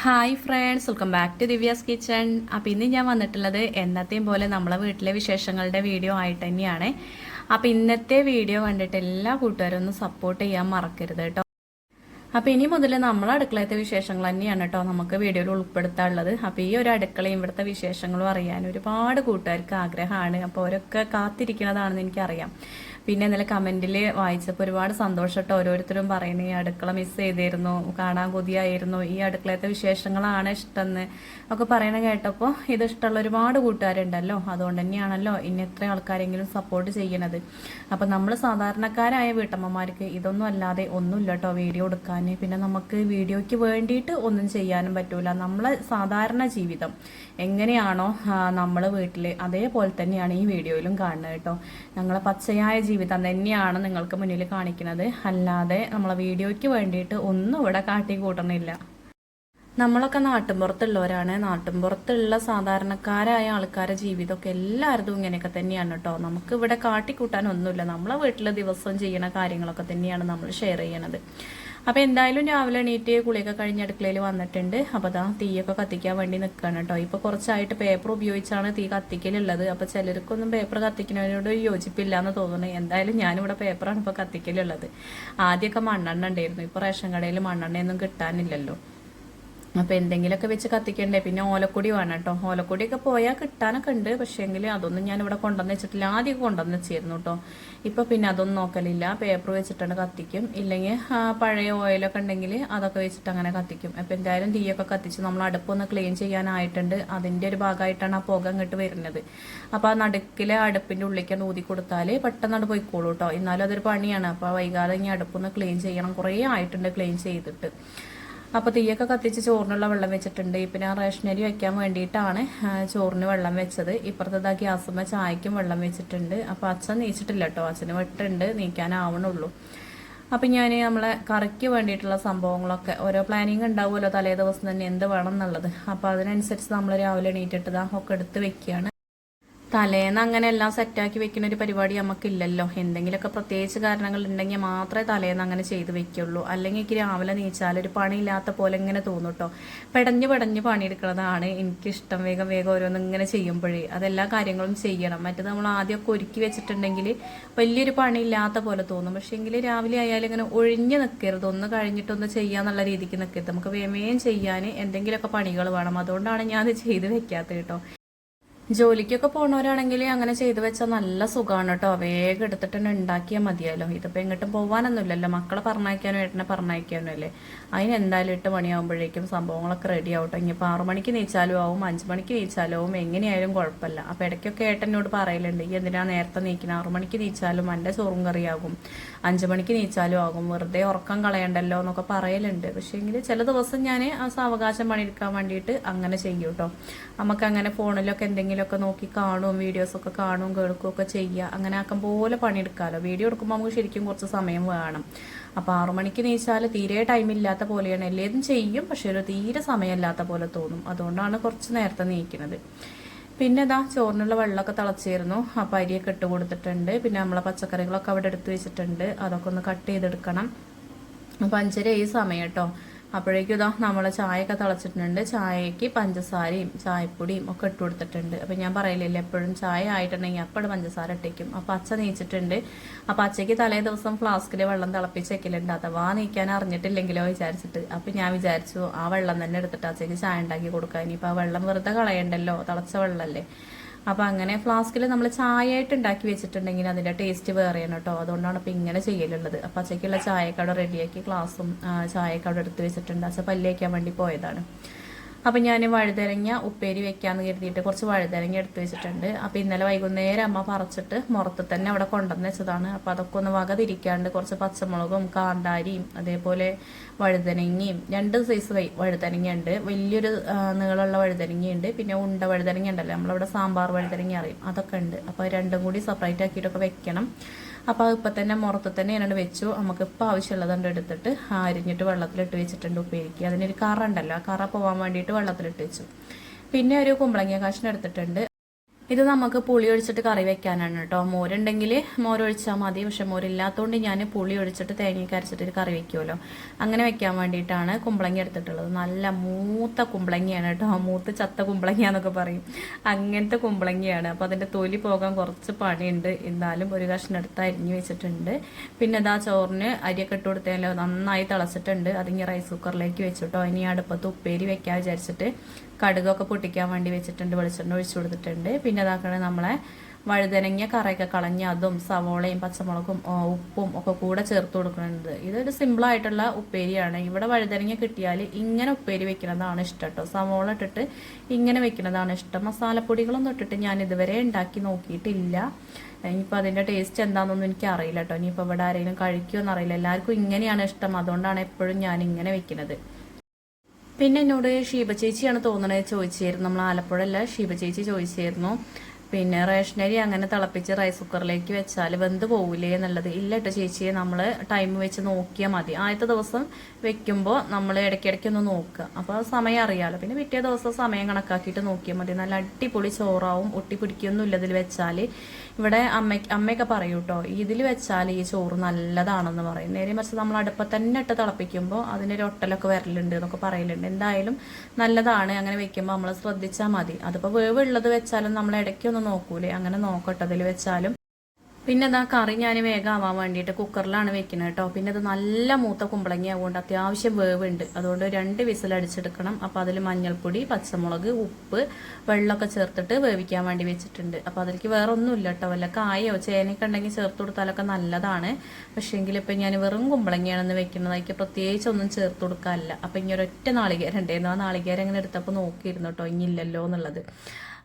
Hi friends welcome back to Divya's kitchen അപ്പോൾ ഇന്ന് ഞാൻ വന്നിട്ടുള്ളത് എന്നത്തെയും പോലെ നമ്മളെ വീട്ടിലെ വിശേഷങ്ങളുടെ വീഡിയോ ആയിട്ട് തന്നെയാണ്. അപ്പോൾ ഇന്നത്തെ വീഡിയോ കണ്ടിട്ട് എല്ലാ കൂട്ടുകാരും ഒന്ന് സപ്പോർട്ട് ചെയ്യാൻ മറക്കരുത് കേട്ടോ അപ്പോൾ ഇനി മുതൽ നമ്മളെ അടുക്കളത്തെ വിശേഷങ്ങൾ തന്നെയാണ് കേട്ടോ നമുക്ക് വീഡിയോയിൽ ഉൾപ്പെടുത്താനുള്ളത്. അപ്പോൾ ഈ ഒരു അടുക്കളയും ഇവിടുത്തെ വിശേഷങ്ങളും അറിയാൻ ഒരുപാട് കൂട്ടുകാർക്ക് ആഗ്രഹമാണ്. അപ്പോൾ അവരൊക്കെ കാത്തിരിക്കുന്നതാണെന്ന് എനിക്കറിയാം. പിന്നെ ഇന്നലെ കമന്റിൽ വായിച്ചപ്പോൾ ഒരുപാട് സന്തോഷട്ടോ. ഓരോരുത്തരും പറയുന്നത് ഈ അടുക്കള മിസ് ചെയ്തിരുന്നു കാണാൻ കൊതിയായിരുന്നു ഈ അടുക്കളത്തെ വിശേഷങ്ങളാണ് ഇഷ്ടമെന്ന് ഒക്കെ പറയണ കേട്ടപ്പോൾ ഇത് ഇഷ്ടമുള്ള ഒരുപാട് കൂട്ടുകാരുണ്ടല്ലോ. അതുകൊണ്ട് തന്നെയാണല്ലോ ഇനി എത്ര ആൾക്കാരെങ്കിലും സപ്പോർട്ട് ചെയ്യണത്. അപ്പം നമ്മൾ സാധാരണക്കാരായ വീട്ടമ്മമാർക്ക് ഇതൊന്നും അല്ലാതെ ഒന്നുമില്ല കേട്ടോ വീഡിയോ എടുക്കാൻ പിന്നെ നമുക്ക് വീഡിയോയ്ക്ക് വേണ്ടിയിട്ട് ഒന്നും ചെയ്യാനും പറ്റൂല. നമ്മളെ സാധാരണ ജീവിതം എങ്ങനെയാണോ നമ്മൾ വീട്ടിൽ അതേപോലെ തന്നെയാണ് ഈ വീഡിയോയിലും കാണുന്നത് കേട്ടോ. ഞങ്ങളെ പച്ചയായ ജീവിതം തന്നെയാണ് നിങ്ങൾക്ക് മുന്നിൽ കാണിക്കുന്നത്. അല്ലാതെ നമ്മളെ വീഡിയോയ്ക്ക് വേണ്ടിയിട്ട് ഒന്നും ഇവിടെ കാട്ടി കൂട്ടണില്ല നമ്മളൊക്കെ നാട്ടിൻപുറത്തുള്ളവരാണ് നാട്ടിൻപുറത്തുള്ള സാധാരണക്കാരായ ആൾക്കാരെ ജീവിതമൊക്കെ എല്ലാവരും ഇങ്ങനെയൊക്കെ തന്നെയാണ് കേട്ടോ. നമുക്ക് ഇവിടെ കാട്ടിക്കൂട്ടാനൊന്നുമില്ല. നമ്മളെ വീട്ടിൽ ദിവസം ചെയ്യുന്ന കാര്യങ്ങളൊക്കെ തന്നെയാണ് നമ്മൾ ഷെയർ ചെയ്യണത് അപ്പോൾ എന്തായാലും രാവിലെ എണീറ്റ് കുളിയൊക്കെ കഴിഞ്ഞ് അടുക്കളയിൽ വന്നിട്ടുണ്ട്. അപ്പോൾ അതാ തീയൊക്കെ കത്തിക്കാൻ വേണ്ടി നിൽക്കുകയാണ് കേട്ടോ ഇപ്പോൾ കുറച്ചായിട്ട് പേപ്പർ ഉപയോഗിച്ചാണ് തീ കത്തിക്കലുള്ളത്. അപ്പോൾ ചിലർക്കൊന്നും പേപ്പർ കത്തിക്കുന്നതിനോട് യോജിപ്പില്ല എന്ന് തോന്നുന്നു. എന്തായാലും ഞാനിവിടെ പേപ്പറാണ് ഇപ്പോൾ കത്തിക്കലുള്ളത്. ആദ്യമൊക്കെ മണ്ണെണ്ണ ഉണ്ടായിരുന്നു. ഇപ്പോൾ റേഷൻ കടയിൽ മണ്ണെണ്ണയൊന്നും കിട്ടാനില്ലല്ലോ. അപ്പോൾ എന്തെങ്കിലുമൊക്കെ വെച്ച് കത്തിക്കണ്ടേ? പിന്നെ ഓലക്കൊടി വേണം കേട്ടോ. ഓലക്കൊടിയൊക്കെ പോയാൽ കിട്ടാനൊക്കെ ഉണ്ട്. പക്ഷേ എങ്കിൽ അതൊന്നും ഞാൻ ഇവിടെ കൊണ്ടുവന്ന് വെച്ചിട്ടില്ല. ആദ്യം കൊണ്ടുവന്ന് വെച്ചിരുന്നു കേട്ടോ. ഇപ്പൊ പിന്നെ അതൊന്നും നോക്കലില്ല. പേപ്പർ വെച്ചിട്ടാണ് കത്തിക്കും. ഇല്ലെങ്കിൽ പഴയ ഓയിലൊക്കെ ഉണ്ടെങ്കിൽ അതൊക്കെ വെച്ചിട്ട് അങ്ങനെ കത്തിക്കും. അപ്പോൾ എന്തായാലും തീയൊക്കെ കത്തിച്ച് നമ്മൾ അടുപ്പൊന്ന് ക്ലീൻ ചെയ്യാനായിട്ടുണ്ട്. അതിന്റെ ഒരു ഭാഗമായിട്ടാണ് ആ പുക അങ്ങോട്ട് വരുന്നത്. അപ്പോൾ ആ നടുക്കിലെ അടുപ്പിന്റെ ഉള്ളിലേക്ക് ഊതി കൊടുത്താൽ പെട്ടെന്ന് അത് പോയിക്കോളൂ കേട്ടോ. എന്നാലും അതൊരു പണിയാണ്. അപ്പോൾ വൈകാതെ ഇനി അടുപ്പൊന്ന് ക്ലീൻ ചെയ്യണം. കുറേ ആയിട്ടുണ്ട് ക്ലീൻ ചെയ്തിട്ട്. അപ്പോൾ തീയൊക്കെ കത്തിച്ച് ചോറിനുള്ള വെള്ളം വെച്ചിട്ടുണ്ട്. പിന്നെ ആ റേഷനരി വയ്ക്കാൻ വേണ്ടിയിട്ടാണ് ചോറിന് വെള്ളം വെച്ചത്. ഇപ്പുറത്തെ ഗ്യാസുമ്മ ചായക്കും വെള്ളം വെച്ചിട്ടുണ്ട്. അപ്പോൾ അച്ഛൻ നീച്ചിട്ടില്ല കേട്ടോ. അച്ഛന് വെട്ടുണ്ട് നീക്കാനാവണുള്ളൂ. അപ്പം ഞാൻ നമ്മളെ കറിക്ക് വേണ്ടിയിട്ടുള്ള സംഭവങ്ങളൊക്കെ ഓരോ പ്ലാനിങ് ഉണ്ടാവുമല്ലോ തലേ ദിവസം തന്നെ എന്ത് വേണം എന്നുള്ളത്. അപ്പോൾ അതിനനുസരിച്ച് നമ്മൾ രാവിലെ എണീറ്റിട്ട് ഒക്കെ എടുത്ത് വെക്കുകയാണ്. തലേന്ന് അങ്ങനെ എല്ലാം സെറ്റാക്കി വെക്കുന്ന ഒരു പരിപാടി നമുക്കില്ലല്ലോ എന്തെങ്കിലുമൊക്കെ പ്രത്യേകിച്ച് കാരണങ്ങൾ ഉണ്ടെങ്കിൽ മാത്രമേ തലേന്ന് അങ്ങനെ ചെയ്ത് വെക്കുള്ളൂ. അല്ലെങ്കിൽ എനിക്ക് രാവിലെ നീച്ചാൽ ഒരു പണിയില്ലാത്ത പോലെ ഇങ്ങനെ തോന്നും കേട്ടോ പെടഞ്ഞ് പെടഞ്ഞ് പണിയെടുക്കുന്നതാണ് എനിക്കിഷ്ടം. വേഗം വേഗം ഓരോന്നും ഇങ്ങനെ ചെയ്യുമ്പോഴേ അതെല്ലാ കാര്യങ്ങളും ചെയ്യണം. മറ്റേത് നമ്മൾ ആദ്യമൊക്കെ ഒരുക്കി വെച്ചിട്ടുണ്ടെങ്കിൽ വലിയൊരു പണിയില്ലാത്ത പോലെ തോന്നും. പക്ഷേ എങ്കിൽ രാവിലെ ആയാലും ഇങ്ങനെ ഒഴിഞ്ഞ് നിൽക്കരുത് ഒന്ന് കഴിഞ്ഞിട്ടൊന്ന് ചെയ്യാന്നുള്ള രീതിക്ക് നിൽക്കരുത് നമുക്ക് വേമേം ചെയ്യാൻ എന്തെങ്കിലുമൊക്കെ പണികൾ വേണം. അതുകൊണ്ടാണ് ഞാൻ ചെയ്ത് വെക്കാത്തത് കേട്ടോ ജോലിക്കൊക്കെ പോണവരാണെങ്കിൽ അങ്ങനെ ചെയ്തു വെച്ചാൽ നല്ല സുഖമാണ് കേട്ടോ വേഗം എടുത്തിട്ട് തന്നെ ഉണ്ടാക്കിയാൽ മതിയല്ലോ. ഇതിപ്പോൾ എങ്ങോട്ടും പോകാനൊന്നുമില്ലല്ലോ മക്കളെ പറഞ്ഞയക്കാനും ഏട്ടനെ പറഞ്ഞയക്കാനും അല്ലേ? അതിന് എന്തായാലും എട്ട് മണിയാകുമ്പോഴേക്കും സംഭവങ്ങളൊക്കെ റെഡി ആവട്ടെ. ഇനിയിപ്പോൾ ആറു മണിക്ക് നീച്ചാലും ആവും അഞ്ച് മണിക്ക് നീച്ചാലും ആവും. എങ്ങനെയായാലും കുഴപ്പമില്ല. അപ്പോൾ ഇടയ്ക്കൊക്കെ ഏട്ടനോട് പറയലുണ്ട്. ഈ എന്തിനാ നേരത്തെ നീക്കണം? ആറു മണിക്ക് നീച്ചാലും എന്റെ ചോറും കറിയാകും. അഞ്ച് മണിക്ക് നീച്ചാലും ആകും. വെറുതെ ഉറക്കം കളയണ്ടല്ലോ എന്നൊക്കെ പറയലുണ്ട്. പക്ഷേ എങ്കിൽ ചില ദിവസം ഞാൻ ആ സാവകാശം പണിയെടുക്കാൻ വേണ്ടിയിട്ട് അങ്ങനെ ചെയ്യും കേട്ടോ നമുക്ക് അങ്ങനെ ഫോണിലൊക്കെ എന്തെങ്കിലും എന്തെങ്കിലുമൊക്കെ നോക്കി കാണും വീഡിയോസൊക്കെ കാണും കേൾക്കുകയൊക്കെ ചെയ്യുക. അങ്ങനെ ആക്കും പോലെ പണിയെടുക്കാമല്ലോ വീഡിയോ എടുക്കുമ്പോൾ നമുക്ക് ശരിക്കും കുറച്ച് സമയം വേണം. അപ്പോൾ ആറു മണിക്ക് നീച്ചാൽ തീരെ ടൈം ഇല്ലാത്ത പോലെയാണ്. എല്ലാതും ചെയ്യും പക്ഷേ ഒരു തീരെ സമയമില്ലാത്ത പോലെ തോന്നും. അതുകൊണ്ടാണ് കുറച്ച് നേരത്തെ നീക്കുന്നത് പിന്നെ ഇതാ ചോറിനുള്ള വെള്ളമൊക്കെ തിളച്ചിരുന്നു. അപ്പോൾ അരിയൊക്കെ ഇട്ട് കൊടുത്തിട്ടുണ്ട്. പിന്നെ നമ്മളെ പച്ചക്കറികളൊക്കെ അവിടെ എടുത്ത് വെച്ചിട്ടുണ്ട്. അതൊക്കെ ഒന്ന് കട്ട് ചെയ്തെടുക്കണം. അപ്പം അഞ്ചര ഈ സമയം കേട്ടോ. അപ്പോഴേക്കും ഇതാ നമ്മൾ ചായയൊക്കെ തിളച്ചിട്ടുണ്ട്. ചായക്ക് പഞ്ചസാരയും ചായപ്പൊടിയും ഒക്കെ ഇട്ട് കൊടുത്തിട്ടുണ്ട്. അപ്പം ഞാൻ പറയില്ലല്ലോ എപ്പോഴും ചായ ആയിട്ടുണ്ടെങ്കിൽ അപ്പോഴും പഞ്ചസാര ഇട്ടേക്കും. അപ്പം അച്ഛ നീച്ചിട്ടുണ്ട്. അപ്പം അച്ഛയ്ക്ക് തലേ ദിവസം ഫ്ലാസ്കിൽ വെള്ളം തിളപ്പിച്ച് വെക്കലുണ്ട്. അഥവാ നീക്കാൻ അറിഞ്ഞിട്ടില്ലെങ്കിലോ വിചാരിച്ചിട്ട്. അപ്പം ഞാൻ വിചാരിച്ചു ആ വെള്ളം തന്നെ എടുത്തിട്ട് അച്ഛയ്ക്ക് ചായ ഉണ്ടാക്കി കൊടുക്കാൻ ഇനിയിപ്പോൾ ആ വെള്ളം വെറുതെ കളയണ്ടല്ലോ തിളച്ച വെള്ളമല്ലേ അപ്പോൾ അങ്ങനെ ഫ്ലാസ്കിൽ നമ്മൾ ചായ ആയിട്ട് ഉണ്ടാക്കി വെച്ചിട്ടുണ്ടെങ്കിൽ അതിന്റെ ടേസ്റ്റ് വേറെയാണ് കേട്ടോ. അതുകൊണ്ടാണ് ഇപ്പോൾ ഇങ്ങനെ ചെയ്യലുള്ളത്. അപ്പോൾ അച്ചയ്ക്കുള്ള ചായക്കട റെഡിയാക്കി ഗ്ലാസും ചായക്കട എടുത്ത് വെച്ചിട്ടുണ്ട്. അച്ഛ പല്ലേക്കാൻ വേണ്ടി പോയതാണ്. അപ്പം ഞാൻ വഴുതരങ്ങ ഉപ്പേരി വെക്കാമെന്ന് കരുതിയിട്ട് കുറച്ച് വഴുതരങ്ങ എടുത്ത് വെച്ചിട്ടുണ്ട്. അപ്പോൾ ഇന്നലെ വൈകുന്നേരം അമ്മ പറിച്ചിട്ട് മുറത്ത് തന്നെ അവിടെ കൊണ്ടുവന്ന് വെച്ചതാണ്. അപ്പോൾ അതൊക്കെ ഒന്ന് വക തിരിക്കാണ്ട് കുറച്ച് പച്ചമുളകും കാന്താരിയും അതേപോലെ വഴുതനങ്ങയും രണ്ട് സൈസ് വഴുതനങ്ങ ഉണ്ട് വലിയൊരു നീളമുള്ള വഴുതനങ്ങയുണ്ട്. പിന്നെ ഉണ്ട വഴുതനങ്ങ ഉണ്ടല്ലോ നമ്മളവിടെ സാമ്പാർ വഴുതനങ്ങ അറിയും. അതൊക്കെ ഉണ്ട്. അപ്പോൾ രണ്ടും കൂടി സെപ്പറേറ്റ് ആക്കിയിട്ടൊക്കെ വെക്കണം. അപ്പോൾ അത് ഇപ്പം തന്നെ മുറത്ത് തന്നെ ഞാനത് വെച്ചു. നമുക്ക് ഇപ്പം ആവശ്യമുള്ളതുകൊണ്ട് എടുത്തിട്ട് അരിഞ്ഞിട്ട് വെള്ളത്തിലിട്ട് വെച്ചിട്ടുണ്ട് ഉപ്പേരിക്ക്. അതിനൊരു കറ ഉണ്ടല്ലോ ആ കറ പോകാൻ വേണ്ടിയിട്ട് വെള്ളത്തിലിട്ട് വെച്ചു. പിന്നെ ഒരു കുമ്പളങ്ങ കഷ്ണം എടുത്തിട്ടുണ്ട്. ഇത് നമുക്ക് പുളി ഒഴിച്ചിട്ട് കറി വെക്കാനാണ് കേട്ടോ മോരുണ്ടെങ്കിൽ മോരൊഴിച്ചാൽ മതി. പക്ഷെ മോരില്ലാത്തതുകൊണ്ട് ഞാൻ പുളി ഒഴിച്ചിട്ട് തേങ്ങയ്ക്ക് അരച്ചിട്ട് കറി വെക്കുമല്ലോ അങ്ങനെ വെക്കാൻ വേണ്ടിയിട്ടാണ് കുമ്പളങ്ങി എടുത്തിട്ടുള്ളത്. നല്ല മൂത്ത കുമ്പളങ്ങയാണ് കേട്ടോ മൂത്ത ചത്ത കുമ്പളങ്ങ എന്നൊക്കെ പറയും. അങ്ങനത്തെ കുമ്പളങ്ങിയാണ്. അപ്പോൾ അതിന്റെ തൊലി പോകാൻ കുറച്ച് പണിയുണ്ട്. എന്നാലും ഒരു കഷ്ണം എടുത്ത് അരിഞ്ഞു വെച്ചിട്ടുണ്ട്. പിന്നെ ഇതാ ചോറിന് അരിയൊക്കെ ഇട്ട് കൊടുത്തല്ലോ നന്നായി തിളച്ചിട്ടുണ്ട്. അതിങ്ങി റൈസ് കുക്കറിലേക്ക് വെച്ചിട്ടോ ഇനി അടുപ്പത്ത് ഉപ്പേരി വെക്കാൻ വിചാരിച്ചിട്ട് കടുകൊക്കെ പൊട്ടിക്കാൻ വേണ്ടി വെച്ചിട്ടുണ്ട് വെളിച്ചെണ്ണ ഒഴിച്ചു കൊടുത്തിട്ടുണ്ട്. പിന്നെ അതാക്കണേ നമ്മളെ വഴുതനങ്ങ കറയൊക്കെ കളഞ്ഞ് അതും സവോളയും പച്ചമുളകും ഉപ്പും ഒക്കെ കൂടെ ചേർത്ത് കൊടുക്കുന്നുണ്ട്. ഇതൊരു സിമ്പിൾ ആയിട്ടുള്ള ഉപ്പേരിയാണ്. ഇവിടെ വഴുതനങ്ങ കിട്ടിയാൽ ഇങ്ങനെ ഉപ്പേരി വെക്കുന്നതാണ് ഇഷ്ടം കേട്ടോ. സവോള ഇട്ടിട്ട് ഇങ്ങനെ വെക്കുന്നതാണ് ഇഷ്ടം. മസാലപ്പൊടികളൊന്നും ഇട്ടിട്ട് ഞാൻ ഇതുവരെ ഉണ്ടാക്കി നോക്കിയിട്ടില്ല. ഇനിയിപ്പോൾ അതിന്റെ ടേസ്റ്റ് എന്താണെന്നൊന്നും എനിക്ക് അറിയില്ല കേട്ടോ. ഇനിയിപ്പോൾ ഇവിടെ ആരെങ്കിലും കഴിക്കുമോ അറിയില്ല എല്ലാവർക്കും ഇങ്ങനെയാണ് ഇഷ്ടം. അതുകൊണ്ടാണ് എപ്പോഴും ഞാൻ ഇങ്ങനെ വെക്കുന്നത്. പിന്നെ എന്നോട് ഷീബ ചേച്ചിയാണ് തോന്നണേ ചോദിച്ചായിരുന്നു നമ്മൾ ആലപ്പുഴല്ല ഷീബ ചേച്ചി ചോദിച്ചായിരുന്നു പിന്നെ റേഷനരി അങ്ങനെ തിളപ്പിച്ച് റൈസ് കുക്കറിലേക്ക് വെച്ചാൽ വെന്ത് പോവില്ലേ എന്നുള്ളത്. ഇല്ല കേട്ടോ ചേച്ചിയെ നമ്മൾ ടൈം വെച്ച് നോക്കിയാൽ മതി. ആദ്യത്തെ ദിവസം വെക്കുമ്പോൾ നമ്മൾ ഇടയ്ക്കിടയ്ക്ക് ഒന്ന് നോക്കുക. അപ്പോൾ സമയം അറിയാമല്ലോ പിന്നെ പിറ്റേ ദിവസം സമയം കണക്കാക്കിയിട്ട് നോക്കിയാൽ മതി. നല്ല അടിപൊളി ചോറാവും ഒട്ടി പിടിക്കൊന്നും ഇല്ലതിൽ വെച്ചാൽ ഇവിടെ അമ്മ അമ്മയൊക്കെ പറയൂ കേട്ടോ ഇതിൽ വെച്ചാൽ ഈ ചോറ് നല്ലതാണെന്ന് പറയും. നേരെ മറിച്ച് നമ്മൾ അടുപ്പത്ത് തന്നെ ഇട്ട് തിളപ്പിക്കുമ്പോൾ ഒരു ഒട്ടലൊക്കെ വരലുണ്ട് എന്നൊക്കെ പറയലുണ്ട്. എന്തായാലും നല്ലതാണ്. അങ്ങനെ വെക്കുമ്പോൾ നമ്മൾ ശ്രദ്ധിച്ചാൽ മതി. അതിപ്പോൾ വേവുള്ളത് വെച്ചാലും നമ്മൾ ഇടയ്ക്കൊന്നും നോക്കൂലേ? അങ്ങനെ നോക്കട്ടതിൽ വെച്ചാലും പിന്നെ ഇതാ കറി ഞാൻ വേഗം ആവാൻ വേണ്ടിയിട്ട് കുക്കറിലാണ് വെക്കുന്നത് കേട്ടോ പിന്നെ ഇത് നല്ല മൂത്ത കുമ്പളങ്ങി ആവുകൊണ്ട് അത്യാവശ്യം വേവുണ്ട്. അതുകൊണ്ട് രണ്ട് വിസിൽ അടിച്ചെടുക്കണം. അപ്പോൾ അതിൽ മഞ്ഞൾപ്പൊടി പച്ചമുളക് ഉപ്പ് വെള്ളമൊക്കെ ചേർത്തിട്ട് വേവിക്കാൻ വേണ്ടി വെച്ചിട്ടുണ്ട്. അപ്പോൾ അതിലേക്ക് വേറെ ഒന്നുമില്ല കേട്ടോ വല്ല കായോ ചേനയൊക്കെ ഉണ്ടെങ്കിൽ ചേർത്ത് കൊടുത്താലൊക്കെ നല്ലതാണ്. പക്ഷേങ്കിൽ ഇപ്പം ഞാൻ വെറും കുമ്പളങ്ങയാണെന്ന് വെക്കുന്നത് അതിലേക്ക് പ്രത്യേകിച്ച് ഒന്നും ചേർത്ത് കൊടുക്കാറില്ല അപ്പം ഇനി ഒരൊറ്റ നാളികേരം ആ നാളികേരം ഇങ്ങനെ എടുത്തപ്പോൾ നോക്കിയിരുന്നു കേട്ടോ ഇങ്ങില്ലല്ലോ എന്നുള്ളത്.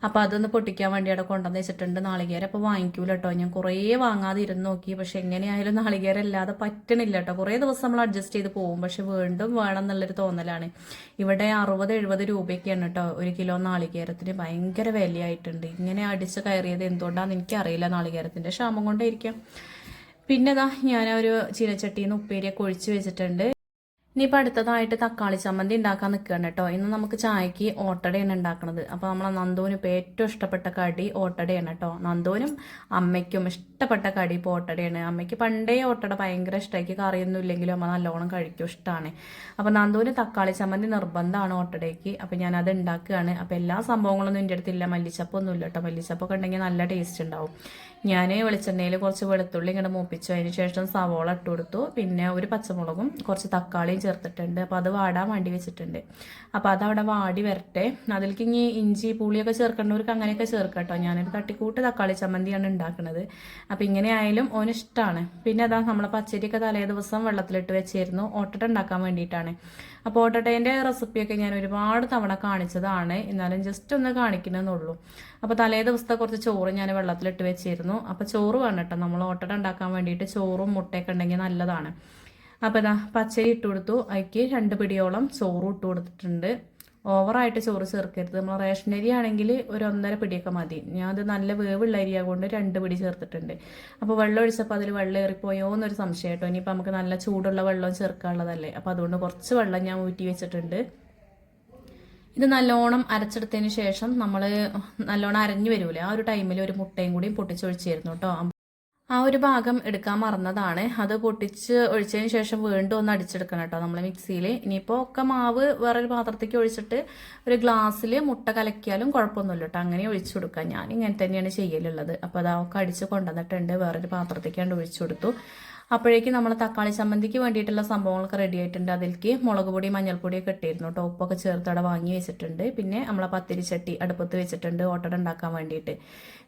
അപ്പോൾ അതൊന്ന് പൊട്ടിക്കാൻ വേണ്ടി അവിടെ കൊണ്ടുവന്ന് വെച്ചിട്ടുണ്ട് നാളികേരം. അപ്പോൾ വാങ്ങിക്കൂല കേട്ടോ ഞാൻ കുറേ വാങ്ങാതെ ഇരുന്ന് നോക്കി. പക്ഷെ എങ്ങനെയായാലും നാളികേരം ഇല്ലാതെ പറ്റണില്ല കേട്ടോ കുറേ ദിവസം നമ്മൾ അഡ്ജസ്റ്റ് ചെയ്ത് പോകും. പക്ഷെ വീണ്ടും വേണം എന്നുള്ളൊരു തോന്നലാണ്. ഇവിടെ അറുപത് എഴുപത് രൂപയൊക്കെയാണ് കേട്ടോ ഒരു കിലോ നാളികേരത്തിന്. ഭയങ്കര വിലയായിട്ടുണ്ട്. ഇങ്ങനെ അടിച്ച് കയറിയത് എന്തുകൊണ്ടാണെന്ന് എനിക്കറിയില്ല നാളികേരത്തിന്റെ ക്ഷാമം കൊണ്ടായിരിക്കാം. പിന്നെ ഇതാ ഞാൻ ഒരു ചീനച്ചട്ടിയിൽ ഉപ്പേരിയൊക്കെ ഒഴിച്ച് വെച്ചിട്ടുണ്ട്. ഇനിയിപ്പോൾ അടുത്തതായിട്ട് തക്കാളി ചമ്മന്തി ഉണ്ടാക്കാൻ നിൽക്കുകയാണ് കേട്ടോ. ഇന്ന് നമുക്ക് ചായക്ക് ഓട്ടടയാണ് ഉണ്ടാക്കുന്നത് അപ്പോൾ നമ്മളെ നന്ദുവിന് ഇപ്പോൾ ഏറ്റവും ഇഷ്ടപ്പെട്ട കടി ഓട്ടടയാണ് കേട്ടോ. നന്ദുവിനും അമ്മയ്ക്കും ഇഷ്ടപ്പെട്ട കടി ഇപ്പോൾ ഓട്ടടയാണ്. അമ്മയ്ക്ക് പണ്ടേ ഓട്ടട ഭയങ്കര ഇഷ്ടമാക്കി കറിയൊന്നും ഇല്ലെങ്കിലും അമ്മ നല്ലോണം കഴിക്കും ഇഷ്ടമാണ് അപ്പോൾ നന്ദുവിന് തക്കാളി ചമ്മന്തി നിർബന്ധമാണ് ഓട്ടടയ്ക്ക്. അപ്പോൾ ഞാനത് ഉണ്ടാക്കുകയാണ്. അപ്പോൾ എല്ലാ സംഭവങ്ങളൊന്നും എന്റെ അടുത്തില്ല മല്ലിച്ചപ്പൊന്നുമില്ല കേട്ടോ. മല്ലിച്ചപ്പൊക്കെ ഉണ്ടെങ്കിൽ നല്ല ടേസ്റ്റ് ഉണ്ടാവും. ഞാൻ വെളിച്ചെണ്ണയിൽ കുറച്ച് വെളുത്തുള്ളി ഇങ്ങനെ മൂപ്പിച്ചു. അതിന് ശേഷം സവോള ഇട്ട് കൊടുത്തു. പിന്നെ ഒരു പച്ചമുളകും കുറച്ച് തക്കാളിയും ചേർത്തിട്ടുണ്ട്. അപ്പോൾ അത് വാടാൻ വേണ്ടി വെച്ചിട്ടുണ്ട്. അപ്പോൾ അതവിടെ വാടി വരട്ടെ. അതിലേക്ക് ഇനി ഇഞ്ചി പുളിയൊക്കെ ചേർക്കേണ്ടവർക്ക് അങ്ങനെയൊക്കെ ചേർക്കാം കേട്ടോ ഞാനൊരു തട്ടിക്കൂട്ട് തക്കാളി ചമ്മന്തിയാണ് ഉണ്ടാക്കുന്നത് അപ്പോൾ ഇങ്ങനെ ആയാലും ഓന് ഇഷ്ടമാണ് പിന്നെ അതാ നമ്മളെ പച്ചരിയൊക്കെ തലേ ദിവസം വെള്ളത്തിലിട്ട് വെച്ചിരുന്നു. ഒട്ടിട്ടുണ്ടാക്കാൻ വേണ്ടിയിട്ടാണ്. അപ്പോൾ റെസിപ്പി റെസിപ്പിയൊക്കെ ഞാൻ ഒരുപാട് തവണ കാണിച്ചതാണ്. എന്നാലും ജസ്റ്റ് ഒന്ന് കാണിക്കണമെന്നുള്ളൂ അപ്പോൾ തലേ ദിവസത്തെ കുറച്ച് ചോറ് ഞാൻ വെള്ളത്തിലിട്ട് വെച്ചിരുന്നു. അപ്പോൾ ചോറ് വേണം കേട്ടോ. നമ്മൾ ഓട്ടട ഉണ്ടാക്കാൻ വേണ്ടിയിട്ട് ചോറും മുട്ടയൊക്കെ ഉണ്ടെങ്കിൽ നല്ലതാണ്. അപ്പോൾ ഇതാ പച്ചരി ഇട്ട് കൊടുത്തു. അതിക്ക് രണ്ട് പിടിയോളം ചോറും ഇട്ട് കൊടുത്തിട്ടുണ്ട്. ഓവറായിട്ട് ചോറ് ചേർക്കരുത്. നമ്മൾ റേഷനരി ആണെങ്കിൽ ഒരു ഒന്നര പിടിയൊക്കെ മതി. ഞാൻ അത് നല്ല വേവുള്ള അരി ആകൊണ്ട് രണ്ട് പിടി ചേർത്തിട്ടുണ്ട്. അപ്പോൾ വെള്ളം ഒഴിച്ചപ്പോൾ അതിൽ വെള്ളം ഏറിപ്പോയോ എന്നൊരു സംശയം കേട്ടോ. ഇനിയിപ്പോൾ നമുക്ക് നല്ല ചൂടുള്ള വെള്ളം ചേർക്കാനുള്ളതല്ലേ. അപ്പോൾ അതുകൊണ്ട് കുറച്ച് വെള്ളം ഞാൻ ഊറ്റി വെച്ചിട്ടുണ്ട്. ഇത് നല്ലോണം അരച്ചെടുത്തതിന് ശേഷം നമ്മൾ നല്ലോണം അരഞ്ഞു വരൂലേ? ആ ഒരു ടൈമിൽ ഒരു മുട്ടയും കൂടി പൊട്ടിച്ചൊഴിച്ചിരുന്നു കേട്ടോ. ആ ഒരു ഭാഗം എടുക്കാൻ മറന്നതാണ്. അത് പൊട്ടിച്ച് ഒഴിച്ചതിന് ശേഷം വീണ്ടും ഒന്ന് അടിച്ചെടുക്കണം കേട്ടോ നമ്മൾ മിക്സിയിൽ ഇനിയിപ്പോൾ ഒക്കെ മാവ് വേറൊരു പാത്രത്തേക്ക് ഒഴിച്ചിട്ട് ഒരു ഗ്ലാസ്സിൽ മുട്ട കലക്കിയാലും കുഴപ്പമൊന്നുമില്ല കേട്ടോ. അങ്ങനെ ഒഴിച്ചു കൊടുക്കാം. ഞാൻ ഇങ്ങനെ തന്നെയാണ് ചെയ്യലുള്ളത്. അപ്പോൾ അതൊക്കെ അടിച്ച് കൊണ്ടുവന്നിട്ടുണ്ട്. വേറൊരു പാത്രത്തേക്കാണ്ട് ഒഴിച്ചു കൊടുത്തു. അപ്പോഴേക്കും നമ്മൾ തക്കാളി ചമ്മന്തിക്ക് വേണ്ടിയിട്ടുള്ള സംഭവങ്ങളൊക്കെ റെഡി ആയിട്ടുണ്ട്. അതിലേക്ക് മുളക് പൊടി മഞ്ഞൾപ്പൊടിയൊക്കെ ഇട്ടിരുന്നു കേട്ടോ ഉപ്പൊക്കെ ചേർത്ത് അവിടെ വാങ്ങി വെച്ചിട്ടുണ്ട്. പിന്നെ നമ്മളെ പത്തിരി ചട്ടി അടുപ്പത്ത് വെച്ചിട്ടുണ്ട് ഓട്ടട ഉണ്ടാക്കാൻ വേണ്ടിയിട്ട്.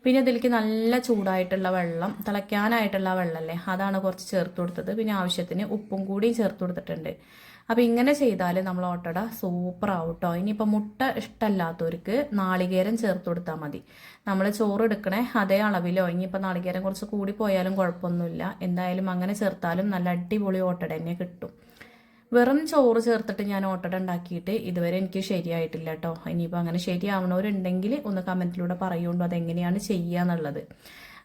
പിന്നെ ഇതിലേക്ക് നല്ല ചൂടായിട്ടുള്ള വെള്ളം തിളയ്ക്കാനായിട്ടുള്ള വെള്ളമല്ലേ അതാണ് കുറച്ച് ചേർത്ത് കൊടുത്തത്. പിന്നെ ആവശ്യത്തിന് ഉപ്പും കൂടി ചേർത്ത് കൊടുത്തിട്ടുണ്ട്. അപ്പോൾ ഇങ്ങനെ ചെയ്താൽ നമ്മൾ ഓട്ടട സൂപ്പർ ആവും കേട്ടോ ഇനിയിപ്പോൾ മുട്ട ഇഷ്ടമല്ലാത്തവർക്ക് നാളികേരം ചേർത്ത് കൊടുത്താൽ മതി. നമ്മൾ ചോറ് എടുക്കണേ അതേ അളവിലോ ഇനിയിപ്പോൾ നാളികേരം കുറച്ച് കൂടി പോയാലും കുഴപ്പമൊന്നുമില്ല. എന്തായാലും അങ്ങനെ ചേർത്താലും നല്ല അടിപൊളി ഓട്ടട തന്നെ കിട്ടും. വെറും ചോറ് ചേർത്തിട്ട് ഞാൻ ഓട്ടട ഉണ്ടാക്കിയിട്ട് ഇതുവരെ എനിക്ക് ശരിയായിട്ടില്ല കേട്ടോ ഇനിയിപ്പോൾ അങ്ങനെ ശരിയാവണവരുണ്ടെങ്കിൽ ഒന്ന് കമന്റിലൂടെ പറയുകൊണ്ടോ അതെങ്ങനെയാണ് ചെയ്യുക എന്നുള്ളത്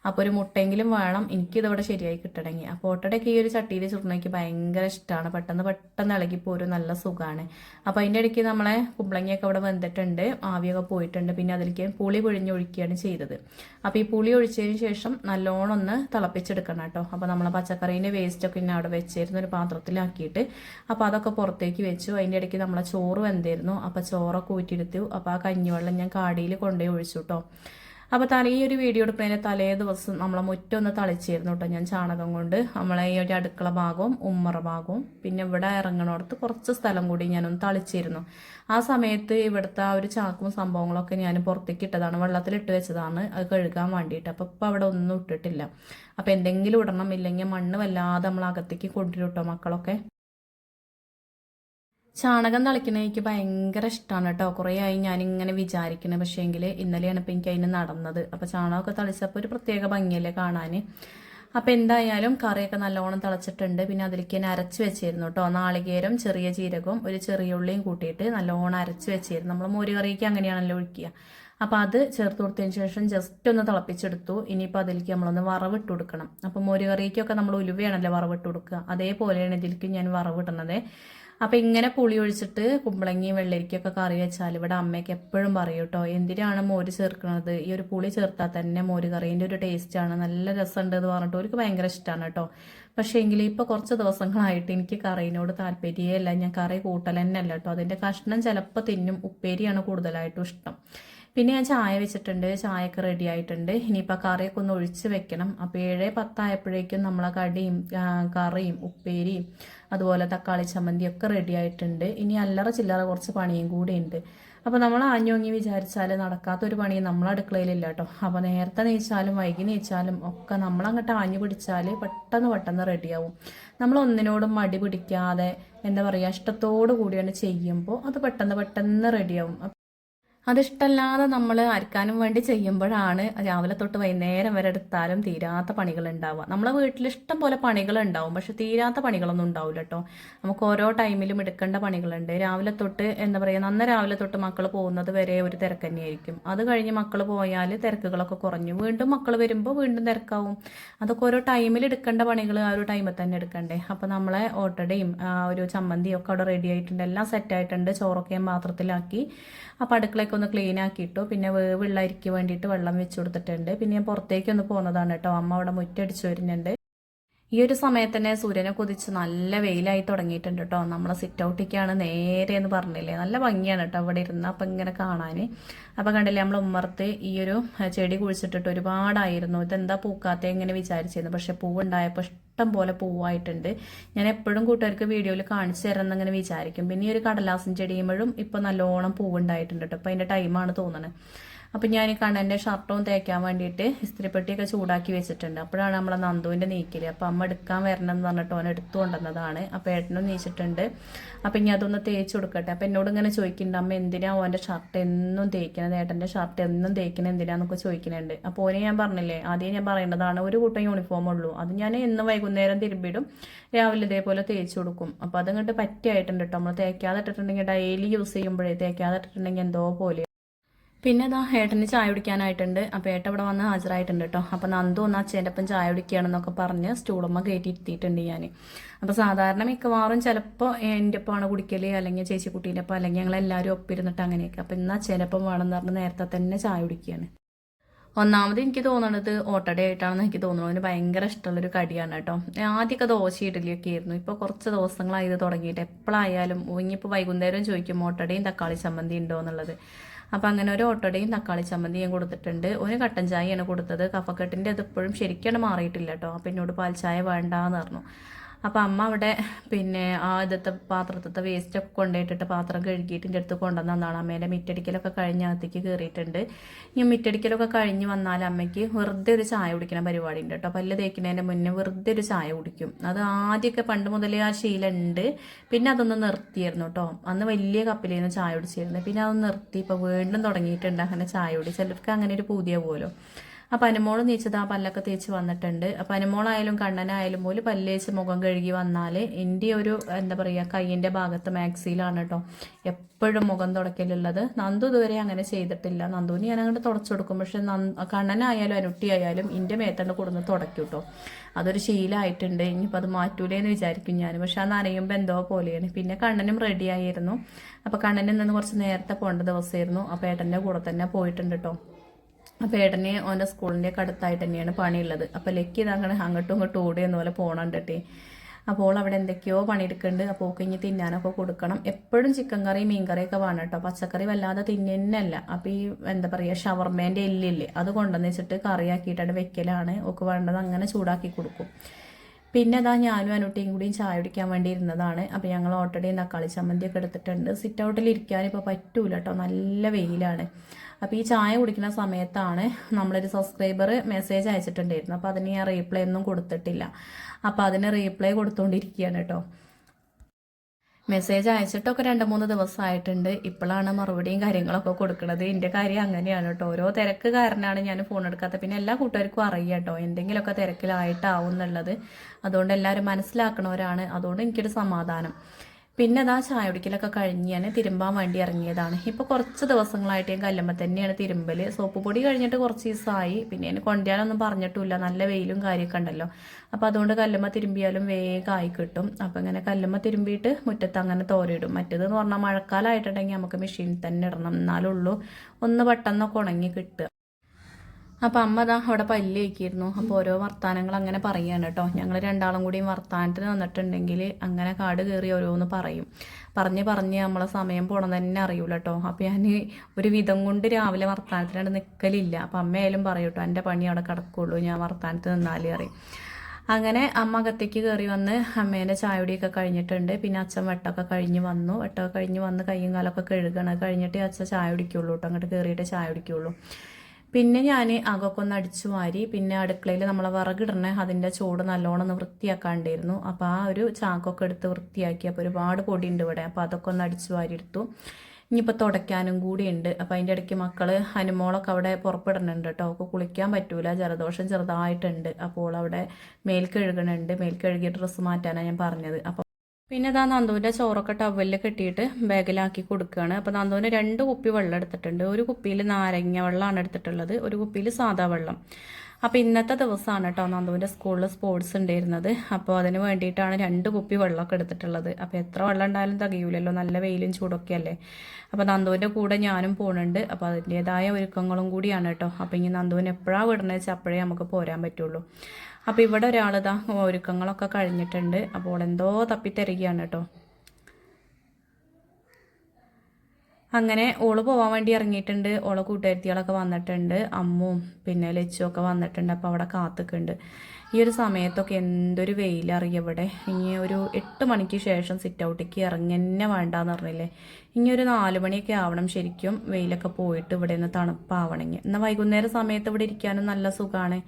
അപ്പോൾ ഒരു മുട്ടെങ്കിലും വേണം. എനിക്കിതവിടെ ശരിയായി കിട്ടണമെങ്കിൽ. അപ്പോൾ ഓട്ടടയൊക്കെ ഈ ഒരു ചട്ടിയിൽ ചുരുണയ്ക്ക് ഭയങ്കര ഇഷ്ടമാണ് പെട്ടെന്ന് പെട്ടെന്ന് ഇളകിപ്പോരും. നല്ല സുഖമാണ് അപ്പോൾ അതിന്റെ ഇടയ്ക്ക് നമ്മളെ കുമ്പളങ്ങിയൊക്കെ അവിടെ വെന്തിട്ടുണ്ട്. ആവിയൊക്കെ പോയിട്ടുണ്ട്. പിന്നെ അതിലേക്ക് പുളി പൊഴിഞ്ഞൊഴിക്കുകയാണ് ചെയ്തത്. അപ്പോൾ ഈ പുളി ഒഴിച്ചതിന് ശേഷം നല്ലോണം ഒന്ന് തിളപ്പിച്ചെടുക്കണം കേട്ടോ. അപ്പോൾ നമ്മളെ പച്ചക്കറീന്റെ വേസ്റ്റൊക്കെ ഇന്നെ അവിടെ വെച്ചിരുന്ന ഒരു പാത്രത്തിലാക്കിയിട്ട് അപ്പോൾ അതൊക്കെ പുറത്തേക്ക് വെച്ചു. അതിന്റെ ഇടയ്ക്ക് നമ്മളെ ചോറ് വെന്തിരുന്നു. അപ്പോൾ ചോറൊക്കെ ഊറ്റിയെടുത്തു. അപ്പോൾ ആ കഞ്ഞിവെള്ളം ഞാൻ കാടിയിൽ കൊണ്ടുപോയി ഒഴിച്ചു കേട്ടോ. അപ്പോൾ തല ഈ ഒരു വീഡിയോ എടുക്കുന്നതിന് തലേ ദിവസം നമ്മളെ മുറ്റം ഒന്ന് തളിച്ചിരുന്നു കേട്ടോ ഞാൻ ചാണകം കൊണ്ട് നമ്മളെ ഈ ഒരു അടുക്കള ഭാഗവും ഉമ്മറ ഭാഗവും പിന്നെ ഇവിടെ ഇറങ്ങണോടത്ത് കുറച്ച് സ്ഥലം കൂടി ഞാനൊന്ന് തളിച്ചിരുന്നു. ആ സമയത്ത് ഇവിടുത്തെ ആ ഒരു ചാക്കും സംഭവങ്ങളൊക്കെ ഞാൻ പുറത്തേക്ക് ഇട്ടതാണ്. വെള്ളത്തിലിട്ട് വെച്ചതാണ്. അത് കഴുകാൻ വേണ്ടിയിട്ട്. അപ്പോൾ ഇപ്പോൾ അവിടെ ഒന്നും ഇട്ടിട്ടില്ല. അപ്പോൾ എന്തെങ്കിലും ഇടണം ഇല്ലെങ്കിൽ മണ്ണ് വല്ലാതെ നമ്മൾ അകത്തേക്ക് കൊണ്ടുവരും കേട്ടോ മക്കളൊക്കെ. ചാണകം തളിക്കുന്ന എനിക്ക് ഭയങ്കര ഇഷ്ടമാണ് കേട്ടോ. കുറേ ആയി ഞാനിങ്ങനെ വിചാരിക്കുന്നത് പക്ഷേ എങ്കിൽ ഇന്നലെയാണ് ഇപ്പം എനിക്ക് അതിന് നടന്നത്. അപ്പോൾ ചാണകമൊക്കെ തളിച്ചപ്പോൾ ഒരു പ്രത്യേക ഭംഗിയല്ലേ കാണാൻ അപ്പോൾ എന്തായാലും കറിയൊക്കെ നല്ലോണം തിളച്ചിട്ടുണ്ട്. പിന്നെ അതിലേക്ക് ഞാൻ അരച്ച് വെച്ചിരുന്നു കേട്ടോ. നാളികേരം ചെറിയ ജീരകവും ഒരു ചെറിയ ഉള്ളിയും കൂട്ടിയിട്ട് നല്ലോണം അരച്ച് വെച്ചിരുന്നു. നമ്മൾ മോര് കറിക്ക് അങ്ങനെയാണല്ലോ ഒഴിക്കുക. അപ്പോൾ അത് ചേർത്ത് കൊടുത്തതിന് ശേഷം ജസ്റ്റ് ഒന്ന് തിളപ്പിച്ചെടുത്തു. ഇനിയിപ്പോൾ അതിലേക്ക് നമ്മളൊന്ന് വറവിട്ട് കൊടുക്കണം. അപ്പോൾ മോര് കറിക്കൊക്കെ നമ്മൾ ഉലുവയാണല്ലോ വറവിട്ട് കൊടുക്കുക. അതേപോലെയാണ് ഇതിലേക്ക് ഞാൻ വറവിടുന്നത് അപ്പം ഇങ്ങനെ പുളി ഒഴിച്ചിട്ട് കുമ്പളങ്ങിയും വെള്ളരിക്കൊക്കെ കറി വെച്ചാൽ ഇവിടെ അമ്മയ്ക്ക് എപ്പോഴും പറയും കേട്ടോ എന്തിനാണ് മോര് ചേർക്കുന്നത് ഈ ഒരു പുളി ചേർത്താൽ തന്നെ മോര് കറീന്റെ ഒരു ടേസ്റ്റ് ആണ്. നല്ല രസമുണ്ട് എന്ന് പറഞ്ഞിട്ട് അവർക്ക് ഭയങ്കര ഇഷ്ടമാണ് കേട്ടോ പക്ഷേ എങ്കിലും ഇപ്പോൾ കുറച്ച് ദിവസങ്ങളായിട്ട് എനിക്ക് കറീനോട് താല്പര്യമേ അല്ല ഞാൻ കറി കൂട്ടൽ തന്നെ അല്ല കേട്ടോ അതിന്റെ കഷ്ണം ചിലപ്പോൾ തിന്നും. ഉപ്പേരിയാണ് കൂടുതലായിട്ടും ഇഷ്ടം. പിന്നെ ഞാൻ ചായ വെച്ചിട്ടുണ്ട്. ചായയൊക്കെ റെഡി ആയിട്ടുണ്ട്. ഇനിയിപ്പോൾ കറിയൊക്കെ ഒന്ന് ഒഴിച്ച് വെക്കണം. അപ്പോൾ ഏഴ് പത്തായപ്പോഴേക്കും നമ്മളെ കടിയും കറിയും ഉപ്പേരിയും അതുപോലെ തക്കാളി ചമ്മന്തിയൊക്കെ റെഡി ആയിട്ടുണ്ട്. ഇനി അല്ലറ ചില്ലറ കുറച്ച് പണിയും കൂടി ഉണ്ട്. അപ്പോൾ നമ്മൾ ആഞ്ഞോങ്ങി വിചാരിച്ചാൽ നടക്കാത്തൊരു പണി നമ്മൾ അടുക്കളയിലില്ല കേട്ടോ. അപ്പോൾ നേരത്തെ നെയ്ച്ചാലും വൈകി നെയ്ച്ചാലും ഒക്കെ നമ്മളങ്ങോട്ട് ആഞ്ഞു പിടിച്ചാൽ പെട്ടെന്ന് പെട്ടെന്ന് റെഡിയാവും നമ്മൾ ഒന്നിനോടും മടി പിടിക്കാതെ എന്താ പറയുക ഇഷ്ടത്തോടു കൂടിയാണ് ചെയ്യുമ്പോൾ അത് പെട്ടെന്ന് പെട്ടെന്ന് റെഡിയാവും അതിഷ്ടല്ലാതെ നമ്മൾ അരക്കാനും വേണ്ടി ചെയ്യുമ്പോഴാണ് രാവിലെ തൊട്ട് വൈകുന്നേരം വരെ എടുത്താലും തീരാത്ത പണികൾ ഉണ്ടാവുക നമ്മളെ വീട്ടിൽ ഇഷ്ടം പോലെ പണികൾ ഉണ്ടാവും പക്ഷെ തീരാത്ത പണികളൊന്നും ഉണ്ടാവില്ല കേട്ടോ നമുക്ക് ഓരോ ടൈമിലും എടുക്കേണ്ട പണികളുണ്ട്. രാവിലെ തൊട്ട് എന്താ പറയുക നന്ന രാവിലെ തൊട്ട് മക്കൾ പോകുന്നത് വരെ ഒരു തിരക്ക് തന്നെയായിരിക്കും. അത് കഴിഞ്ഞ് മക്കൾ പോയാൽ തിരക്കുകളൊക്കെ കുറഞ്ഞു. വീണ്ടും മക്കൾ വരുമ്പോൾ വീണ്ടും തിരക്കാവും. അതൊക്കെ ഓരോ ടൈമിൽ എടുക്കേണ്ട പണികൾ ആ ഒരു ടൈമിൽ തന്നെ എടുക്കണ്ടേ. അപ്പോൾ നമ്മളെ ഓട്ടടയും ഒരു ചമ്മന്തിയും ഒക്കെ അവിടെ റെഡി ആയിട്ടുണ്ട്. എല്ലാം സെറ്റ് ആയിട്ടുണ്ട്. ചോറൊക്കെ പാത്രത്തിലാക്കി. അപ്പോൾ അടുക്കളയൊക്കെ ഒന്ന് ക്ലീൻ ആക്കിയിട്ടു. പിന്നെ വേവുള്ള അരിക്ക് വേണ്ടിയിട്ട് വെള്ളം വെച്ച് കൊടുത്തിട്ടുണ്ട്. പിന്നെ ഞാൻ പുറത്തേക്ക് ഒന്ന് പോകുന്നതാണ് കേട്ടോ. അമ്മ അവിടെ മുറ്റടിച്ച് വരുന്നുണ്ട്. ഈ ഒരു സമയത്ത് തന്നെ സൂര്യനെ കുതിച്ച് നല്ല വെയിലായി തുടങ്ങിയിട്ടുണ്ട് കേട്ടോ നമ്മളെ സിറ്റ് ഔട്ടിക്കാണ് നേരെ എന്ന് പറഞ്ഞില്ലേ? നല്ല ഭംഗിയാണ് കേട്ടോ അവിടെ ഇരുന്ന് അപ്പം ഇങ്ങനെ കാണാൻ അപ്പം കണ്ടില്ലേ നമ്മൾ ഉമ്മർത്ത് ഈ ഒരു ചെടി കുഴിച്ചിട്ടിട്ട് ഒരുപാടായിരുന്നു. ഇതെന്താ പൂക്കാത്ത ഇങ്ങനെ വിചാരിച്ചിരുന്നു. പക്ഷെ പൂവുണ്ടായപ്പോൾ ഇഷ്ടം പോലെ പൂവായിട്ടുണ്ട്. ഞാൻ എപ്പോഴും കൂട്ടുകാർക്ക് വീഡിയോയിൽ കാണിച്ചു തരണം എന്നിങ്ങനെ വിചാരിക്കും. പിന്നെ ഈ ഒരു കടലാസം ചെടിയുമ്പോഴും ഇപ്പം നല്ലോണം പൂവുണ്ടായിട്ടുണ്ട് കേട്ടോ അപ്പം അതിന്റെ ടൈമാണ് തോന്നുന്നത് അപ്പം ഞാൻ കണ്ണന്റെ ഷർട്ടും തേക്കാൻ വേണ്ടിയിട്ട് ഇസ്തിരിപ്പെട്ടിയൊക്കെ ചൂടാക്കി വെച്ചിട്ടുണ്ട്. അപ്പോഴാണ് നമ്മളെ നന്ദുവിന്റെ നീക്കൽ. അപ്പം അമ്മ എടുക്കാൻ വരണം എന്ന് പറഞ്ഞിട്ട് ഓൻ എടുത്തു കൊണ്ടുവന്നതാണ്. അപ്പം ഏട്ടനും നീച്ചിട്ടുണ്ട്. അപ്പം ഇനി അതൊന്ന് തേച്ച് കൊടുക്കട്ടെ. അപ്പം എന്നോട് ഇങ്ങനെ ചോദിക്കുന്നുണ്ട് അമ്മ എന്തിനാ ഓന്റെ ഷർട്ട് എന്നും തേക്കണത്? ഏട്ടന്റെ ഷർട്ട് എന്നും തേക്കണത് എന്തിനാന്നൊക്കെ ചോദിക്കുന്നുണ്ട്. അപ്പോൾ ഓനെ ഞാൻ പറഞ്ഞില്ലേ ആദ്യം ഞാൻ പറയേണ്ടതാണ് ഒരു കൂട്ടം യൂണിഫോം ഉള്ളൂ. അത് ഞാൻ എന്നും വൈകുന്നേരം തിരുമ്പിടും. രാവിലെ ഇതേപോലെ തേച്ച് കൊടുക്കും. അപ്പോൾ അതങ്ങോട്ട് പറ്റിയായിട്ടുണ്ട് കേട്ടോ നമ്മൾ തേക്കാതെ ഇട്ടിട്ടുണ്ടെങ്കിൽ ഡെയിലി യൂസ് ചെയ്യുമ്പോഴേ തേക്കാതെ ഇട്ടിട്ടുണ്ടെങ്കിൽ എന്തോ പോലെ പിന്നെ ഇതാ ഏട്ടന് ചായ കുടിക്കാനായിട്ടുണ്ട്. അപ്പോൾ ഏട്ട ഇവിടെ വന്ന് ഹാജരായിട്ടുണ്ട് കേട്ടോ. അപ്പോൾ നന്ദു ഒന്ന് അച്ഛന്റെ ഒപ്പം ചായ കുടിക്കുകയാണെന്നൊക്കെ പറഞ്ഞ് സ്റ്റൂളമ്മ കയറ്റി ഇരുത്തിയിട്ടുണ്ട് ഞാൻ അപ്പോൾ സാധാരണ മിക്കവാറും ചിലപ്പോൾ എന്റെ ഒപ്പമാണ് കുടിക്കൽ അല്ലെങ്കിൽ ചേച്ചിക്കുട്ടീന്റെ ഒപ്പം അല്ലെങ്കിൽ ഞങ്ങൾ എല്ലാവരും ഒപ്പിരുന്നിട്ട് അങ്ങനെയൊക്കെ. അപ്പോൾ ഇന്ന് അച്ഛന്റെ ഒപ്പം വേണമെന്ന് പറഞ്ഞ് നേരത്തെ തന്നെ ചായ കുടിക്കുകയാണ്. ഒന്നാമത് എനിക്ക് തോന്നുന്നത് ഓട്ടടയായിട്ടാണെന്ന് എനിക്ക് തോന്നുന്നു അതിന് ഭയങ്കര ഇഷ്ടമുള്ളൊരു കടിയാണ് കേട്ടോ. ആദ്യമൊക്കെ ദോശ ഇഡലിയൊക്കെ ആയിരുന്നു. ഇപ്പോൾ കുറച്ച് ദിവസങ്ങളായത് തുടങ്ങിയിട്ട്. എപ്പോഴായാലും ഇനിയിപ്പോൾ വൈകുന്നേരം ചോദിക്കും ഓട്ടടയും തക്കാളി ചമ്മന്തി ഉണ്ടോ? എന്നുള്ളത്. അപ്പം അങ്ങനെ ഒരു ഓട്ടോടെയും തക്കാളി ചമ്മന്തിയും കൊടുത്തിട്ടുണ്ട്. ഒരു കട്ടൻ ചായയാണ് കൊടുത്തത്. കഫക്കെട്ടിന്റെ അത് ഇപ്പോഴും ശരിക്കാണ് മാറിയിട്ടില്ല കേട്ടോ. അപ്പം എന്നോട് പാൽ ചായ വേണ്ടാന്ന് പറഞ്ഞു. അപ്പോൾ അമ്മ അവിടെ പിന്നെ ആ ഇതത്തെ പാത്രത്തെ വേസ്റ്റൊക്കെ കൊണ്ടുപോയിട്ടിട്ട് പാത്രം കഴുകിയിട്ട് എന്റെ അടുത്ത് കൊണ്ടുവന്നതാണ് അമ്മേന്റെ മിറ്റടിക്കലൊക്കെ കഴിഞ്ഞ് അകത്തേക്ക് കയറിയിട്ടുണ്ട് ഈ മിറ്റടിക്കലൊക്കെ കഴിഞ്ഞ് വന്നാൽ അമ്മയ്ക്ക് വെറുതെ ഒരു ചായ കുടിക്കുന്ന പരിപാടി ഉണ്ട് കേട്ടോ. പല്ല് തേക്കുന്നതിന്റെ മുന്നേ വെറുതെ ഒരു ചായ കുടിക്കും. അത് ആദ്യമൊക്കെ പണ്ട് മുതലേ ആ ശീലമുണ്ട്. പിന്നെ അതൊന്ന് നിർത്തിയായിരുന്നു കേട്ടോ. അന്ന് വലിയ കപ്പിലായിരുന്നു ചായ കുടിച്ചിരുന്നത്. പിന്നെ അതൊന്ന് നിർത്തി. ഇപ്പോൾ വീണ്ടും തുടങ്ങിയിട്ടുണ്ട് അങ്ങനെ ചായ കുടി. ചിലർക്ക് അങ്ങനെ ഒരു പുതിയ പോലും. അപ്പം അനുമോൾ നീച്ചത് ആ പല്ലൊക്കെ തേച്ച് വന്നിട്ടുണ്ട്. അപ്പം അനുമോളായാലും കണ്ണനായാലും പോലും പല്ലേച്ച് മുഖം കഴുകി വന്നാൽ എന്റെ ഒരു എന്താ പറയുക കയ്യിന്റെ ഭാഗത്ത് മാക്സിയിലാണ് കേട്ടോ എപ്പോഴും മുഖം തുടക്കലുള്ളത് നന്ദു ഇതുവരെ അങ്ങനെ ചെയ്തിട്ടില്ല. നന്ദുവിന് ഞാൻ അങ്ങോട്ട് തുടച്ചു കൊടുക്കും പക്ഷെ കണ്ണനായാലും അനുട്ടിയായാലും എന്റെ മേത്തണ്ട് കൊടുന്ന് തുടയ്ക്കും കേട്ടോ അതൊരു ശീലമായിട്ടുണ്ട് ഇനിയിപ്പോൾ അത് മാറ്റൂലേന്ന് വിചാരിക്കും ഞാൻ പക്ഷെ ആ നനയുമ്പോൾ എന്തോ പോലെയാണ്. പിന്നെ കണ്ണനും റെഡിയായിരുന്നു അപ്പോൾ കണ്ണനിൽ നിന്ന് കുറച്ച് നേരത്തെ പോകേണ്ട ദിവസമായിരുന്നു അപ്പോൾ ഏട്ടന്റെ കൂടെ തന്നെ പോയിട്ടുണ്ട് കേട്ടോ അപ്പോൾ ഏട്ടന് ഓന്റെ സ്കൂളിന്റെ അടുത്തായിട്ട് തന്നെയാണ് പണിയുള്ളത്. അപ്പോൾ ലക്കി ഇതങ്ങനെ അങ്ങോട്ടും ഇങ്ങോട്ടും ഓടിയെന്ന പോലെ പോകണുണ്ടേ അപ്പോൾ അവിടെ എന്തൊക്കെയോ പണിയെടുക്കുന്നുണ്ട്. അപ്പോൾ ഓക്കെ ഇനി തിന്നാനൊക്കെ കൊടുക്കണം. എപ്പോഴും ചിക്കൻ കറി മീൻ കറിയൊക്കെ വേണം കേട്ടോ. പച്ചക്കറി വല്ലാതെ തിന്നല്ല അപ്പോൾ ഈ എന്താ പറയുക ഷവർമേന്റെ എല്ലില്ലേ അത് കൊണ്ടുവന്ന് വെച്ചിട്ട് കറിയാക്കിയിട്ടാണ് വെക്കലാണ്. ഒക്കെ വേണ്ടത് അങ്ങനെ ചൂടാക്കി കൊടുക്കും. പിന്നെ അതാ ഞാനും അനുട്ടിയും കൂടിയും ചായ കുടിക്കാൻ വേണ്ടി ഇരുന്നതാണ്. അപ്പോൾ ഞങ്ങൾ ഓട്ടോടെയും തക്കാളി ചമ്മന്തിയൊക്കെ എടുത്തിട്ടുണ്ട്. സിറ്റ് ഔട്ടിൽ ഇരിക്കാൻ പറ്റൂല കേട്ടോ. നല്ല വെയിലാണ്. അപ്പോൾ ഈ ചായ കുടിക്കുന്ന സമയത്താണ് നമ്മളൊരു സബ്സ്ക്രൈബർ മെസ്സേജ് അയച്ചിട്ടുണ്ടായിരുന്നു അപ്പോൾ അതിന് ഞാൻ റീപ്ലൈ ഒന്നും കൊടുത്തിട്ടില്ല. അപ്പോൾ അതിന് റീപ്ലൈ കൊടുത്തുകൊണ്ടിരിക്കുകയാണ് കേട്ടോ. മെസ്സേജ് അയച്ചിട്ടൊക്കെ രണ്ട് മൂന്ന് ദിവസമായിട്ടുണ്ട് ഇപ്പോഴാണ് മറുപടിയും കാര്യങ്ങളൊക്കെ കൊടുക്കുന്നത് എന്റെ കാര്യം അങ്ങനെയാണ് കേട്ടോ. ഓരോ തിരക്ക് കാരണമാണ് ഞാൻ ഫോൺ എടുക്കാത്തത്. പിന്നെ എല്ലാ കൂട്ടുകാർക്കും അറിയാം കേട്ടോ. എന്തെങ്കിലുമൊക്കെ തിരക്കിലായിട്ടാവും എന്നുള്ളത്. അതുകൊണ്ട് എല്ലാവരും മനസ്സിലാക്കണവരാണ്. അതുകൊണ്ട് എനിക്കൊരു സമാധാനം. പിന്നെ അതാ ചായ കുടിക്കലൊക്കെ കഴിഞ്ഞ് ഞാൻ തിരുമ്പാൻ വേണ്ടി ഇറങ്ങിയതാണ്. ഇപ്പോൾ കുറച്ച് ദിവസങ്ങളായിട്ട് ഞാൻ കല്ലുമ്പോൾ തന്നെയാണ് തിരുമ്പൽ സോപ്പ് പൊടി കഴിഞ്ഞിട്ട് കുറച്ച് ദിവസമായി. പിന്നെ ഞാൻ കൊണ്ടുവരാനൊന്നും പറഞ്ഞിട്ടില്ല നല്ല വെയിലും കാര്യമൊക്കെ ഉണ്ടല്ലോ. അപ്പോൾ അതുകൊണ്ട് കല്ലുമ്മ തിരുമ്പിയാലും വേഗം ആയി കിട്ടും. അപ്പോൾ ഇങ്ങനെ കല്ലുമ്മ തിരുമ്പിയിട്ട് മുറ്റത്ത് അങ്ങനെ തോരയിടും. മറ്റേതെന്ന് പറഞ്ഞാൽ മഴക്കാലമായിട്ടുണ്ടെങ്കിൽ നമുക്ക് മെഷീൻ തന്നെ ഇടണം. എന്നാലുള്ളൂ ഒന്ന് പെട്ടെന്നൊക്കെ ഉണങ്ങി കിട്ടുക. അപ്പോൾ അമ്മ ദാ അവിടെ പല്ല് വയ്ക്കിയിരുന്നു അപ്പോൾ ഓരോ വർത്താനങ്ങൾ അങ്ങനെ പറയാണ് കേട്ടോ ഞങ്ങൾ രണ്ടാളും കൂടിയും വർത്തമാനത്തിന് വന്നിട്ടുണ്ടെങ്കിൽ അങ്ങനെ കാട് കയറി ഓരോന്ന് പറയും. പറഞ്ഞ് പറഞ്ഞ് നമ്മളെ സമയം പോണം തന്നെ അറിയൂല കേട്ടോ അപ്പോൾ ഞാൻ ഒരു വിധം കൊണ്ട് രാവിലെ വർത്തമാനത്തിനായിട്ട് നിൽക്കലില്ല അപ്പൊ അമ്മയായാലും പറയും കേട്ടോ എന്റെ പണി അവിടെ കിടക്കുള്ളൂ ഞാൻ വർത്തമാനത്ത് നിന്നാലേ അറിയും അങ്ങനെ അമ്മ അകത്തേക്ക് കയറി വന്ന് അമ്മേന്റെ ചായുടിയൊക്കെ കഴിഞ്ഞിട്ടുണ്ട്. പിന്നെ അച്ഛൻ വെട്ടമൊക്കെ കഴിഞ്ഞ് വന്നു. വെട്ടമൊക്കെ കഴിഞ്ഞ് വന്ന് കയ്യും കാലൊക്കെ കഴുകണം. കഴിഞ്ഞിട്ട് അച്ഛൻ ചായ കുടിക്കുള്ളൂ കേട്ടോ അങ്ങോട്ട് കയറിയിട്ട് ചായ കുടിക്കുള്ളൂ. പിന്നെ ഞാൻ അകൊക്കെ ഒന്ന് അടിച്ചു മാരി പിന്നെ അടുക്കളയിൽ നമ്മൾ വിറകിടണ അതിന്റെ ചൂട് നല്ലോണം ഒന്ന് വൃത്തിയാക്കാണ്ടായിരുന്നു. അപ്പോൾ ആ ഒരു ചാക്കൊക്കെ എടുത്ത് വൃത്തിയാക്കി. അപ്പോൾ ഒരുപാട് പൊടിയുണ്ട് ഇവിടെ. അപ്പോൾ അതൊക്കെ ഒന്ന് അടിച്ചു വാരി എടുത്തു. ഇനിയിപ്പോൾ തുടയ്ക്കാനും കൂടിയുണ്ട്. അപ്പോൾ അതിന്റെ ഇടയ്ക്ക് മക്കൾ ഹനുമോളൊക്കെ അവിടെ പുറപ്പെടുന്നുണ്ട് കേട്ടോ. അവൾക്ക് കുളിക്കാൻ പറ്റൂല. ജലദോഷം ചെറുതായിട്ടുണ്ട്. അപ്പോൾ അവിടെ മേൽ കഴുകണുണ്ട് ഡ്രസ്സ് മാറ്റാനാണ് ഞാൻ പറഞ്ഞത്. അപ്പോൾ പിന്നെ ഇതാ നന്ദുവിന്റെ ചോറൊക്കെ ടവലിൽ കെട്ടിയിട്ട് ബാഗിലാക്കി കൊടുക്കുകയാണ് അപ്പോൾ നന്ദുവിന് രണ്ട് കുപ്പി വെള്ളം എടുത്തിട്ടുണ്ട്. ഒരു കുപ്പിയിൽ നാരങ്ങ വെള്ളമാണ് എടുത്തിട്ടുള്ളത്. ഒരു കുപ്പിയിൽ സാധാ വെള്ളം. അപ്പോൾ ഇന്നത്തെ ദിവസമാണ് കേട്ടോ നന്ദുവിന്റെ സ്കൂളിൽ സ്പോർട്സ് ഉണ്ടായിരുന്നത്. അപ്പോൾ അതിന് വേണ്ടിയിട്ടാണ് രണ്ട് കുപ്പി വെള്ളമൊക്കെ എടുത്തിട്ടുള്ളത്. അപ്പോൾ എത്ര വെള്ളം ഉണ്ടായാലും തികയൂലല്ലോ. നല്ല വെയിലും ചൂടൊക്കെ അല്ലേ? അപ്പോൾ നന്ദുവിന്റെ കൂടെ ഞാനും പോകുന്നുണ്ട് അപ്പോൾ അതിന്റേതായ ഒരുക്കങ്ങളും കൂടിയാണ് കേട്ടോ. അപ്പോൾ ഇനി നന്ദുവിന് എപ്പോഴാണ് വിടണമെന്ന് വെച്ചാൽ അപ്പോഴേ നമുക്ക് പോരാൻ പറ്റുള്ളൂ. അപ്പോൾ ഇവിടെ ഒരാളിതാ ഒരുക്കങ്ങളൊക്കെ കഴിഞ്ഞിട്ടുണ്ട്. അപ്പോൾ എന്തോ തപ്പിത്തരികയാണ് കേട്ടോ. അങ്ങനെ ഓൾ പോകാൻ വേണ്ടി ഇറങ്ങിയിട്ടുണ്ട്. ഓളെ കൂട്ടുകാരികളൊക്കെ വന്നിട്ടുണ്ട്. അമ്മും പിന്നെ ലച്ചും ഒക്കെ വന്നിട്ടുണ്ട്. അപ്പോൾ അവിടെ കാത്തുക്കുണ്ട്. ഈ ഒരു സമയത്തൊക്കെ എന്തൊരു വെയിലറിയ ഇവിടെ. ഇനി ഒരു എട്ട് മണിക്ക് ശേഷം സിറ്റ് ഔട്ടിക്ക് ഇറങ്ങി തന്നെ വേണ്ടാന്ന് പറഞ്ഞില്ലേ. ഇനി ഒരു നാല് മണിയൊക്കെ ആവണം ശരിക്കും. വെയിലൊക്കെ പോയിട്ട് ഇവിടെ നിന്ന് തണുപ്പാവണമെങ്കിൽ എന്നാൽ വൈകുന്നേരം സമയത്ത് ഇവിടെ ഇരിക്കാനും നല്ല സുഖമാണ്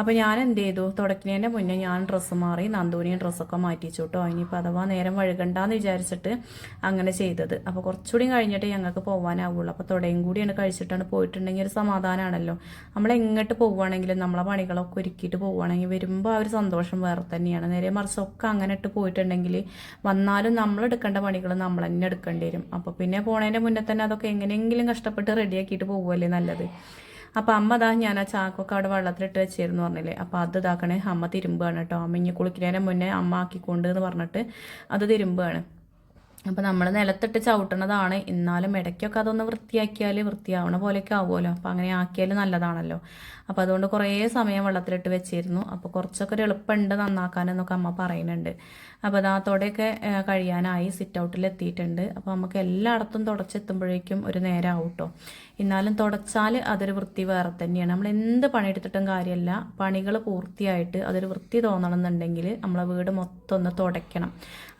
അപ്പോൾ ഞാൻ എന്ത് ചെയ്തു? തുടക്കുന്നതിന്റെ മുന്നേ ഞാൻ ഡ്രസ്സ് മാറി നന്ദൂനിയും ഡ്രസ്സൊക്കെ മാറ്റിച്ചു കേട്ടോ. ഇനിയിപ്പോൾ അഥവാ നേരം വഴുകണ്ടെന്ന് വിചാരിച്ചിട്ട് അങ്ങനെ ചെയ്തത്. അപ്പോൾ കുറച്ചുകൂടി കഴിഞ്ഞിട്ട് ഞങ്ങൾക്ക് പോകാനാവുള്ളൂ അപ്പോൾ തുടയും കൂടിയാണ് കഴിച്ചിട്ടാണ് പോയിട്ടുണ്ടെങ്കിൽ ഒരു സമാധാനമാണല്ലോ നമ്മൾ എങ്ങോട്ട് പോവുകയാണെങ്കിലും നമ്മളെ പണികളൊക്കെ ഒരുക്കിയിട്ട് പോവുകയാണെങ്കിൽ വരുമ്പോൾ ആ ഒരു സന്തോഷം വേറെ തന്നെയാണ്. നേരെ മറിച്ചൊക്കെ അങ്ങനെ ഇട്ട് പോയിട്ടുണ്ടെങ്കിൽ വന്നാലും നമ്മൾ എടുക്കേണ്ട പണികൾ നമ്മൾ തന്നെ എടുക്കേണ്ടി വരും. അപ്പോൾ പിന്നെ പോണതിന്റെ മുന്നേ തന്നെ അതൊക്കെ എങ്ങനെയെങ്കിലും കഷ്ടപ്പെട്ട് റെഡിയാക്കിയിട്ട് പോകുമല്ലേ നല്ലത്. അപ്പോൾ അമ്മ ദാ ഞാൻ ആ ചാക്കൊക്കെ അവിടെ വെള്ളത്തിലിട്ട് വെച്ചിരുന്നു പറഞ്ഞില്ലേ. അപ്പോൾ അത് ഇതാക്കണേ അമ്മ തിരുമ്പാണ് കേട്ടോ. അമ്മ ഇനി കുളിക്കുന്നതിന് മുന്നേ അമ്മ ആക്കിക്കൊണ്ട് എന്ന് പറഞ്ഞിട്ട് അത് തിരുമ്പാണ് അപ്പോൾ നമ്മൾ നിലത്തിട്ട് ചവിട്ടണതാണ്. എന്നാലും ഇടയ്ക്കൊക്കെ അതൊന്ന് വൃത്തിയാക്കിയാൽ വൃത്തിയാവണ പോലെയൊക്കെ ആവുമല്ലോ. അപ്പോൾ അങ്ങനെ ആക്കിയാൽ നല്ലതാണല്ലോ. അപ്പോൾ അതുകൊണ്ട് കുറേ സമയം വെള്ളത്തിലിട്ട് വെച്ചിരുന്നു. അപ്പോൾ കുറച്ചൊക്കെ ഒരു എളുപ്പമുണ്ട് നന്നാക്കാനെന്നൊക്കെ അമ്മ പറയുന്നുണ്ട്. അപ്പോൾ അതാ തുടയൊക്കെ കഴിയാനായി. സിറ്റ് ഔട്ടിൽ എത്തിയിട്ടുണ്ട്. അപ്പോൾ നമുക്ക് എല്ലായിടത്തും തുടച്ചെത്തുമ്പോഴേക്കും ഒരു നേരം ആവും കേട്ടോ. എന്നാലും തുടച്ചാൽ അതൊരു വൃത്തി വേറെ തന്നെയാണ്. നമ്മൾ എന്ത് പണിയെടുത്തിട്ടും കാര്യമല്ല. പണികൾ പൂർത്തിയായിട്ട് അതൊരു വൃത്തി തോന്നണം എന്നുണ്ടെങ്കിൽ നമ്മളെ വീട് മൊത്തം ഒന്ന് തുടയ്ക്കണം.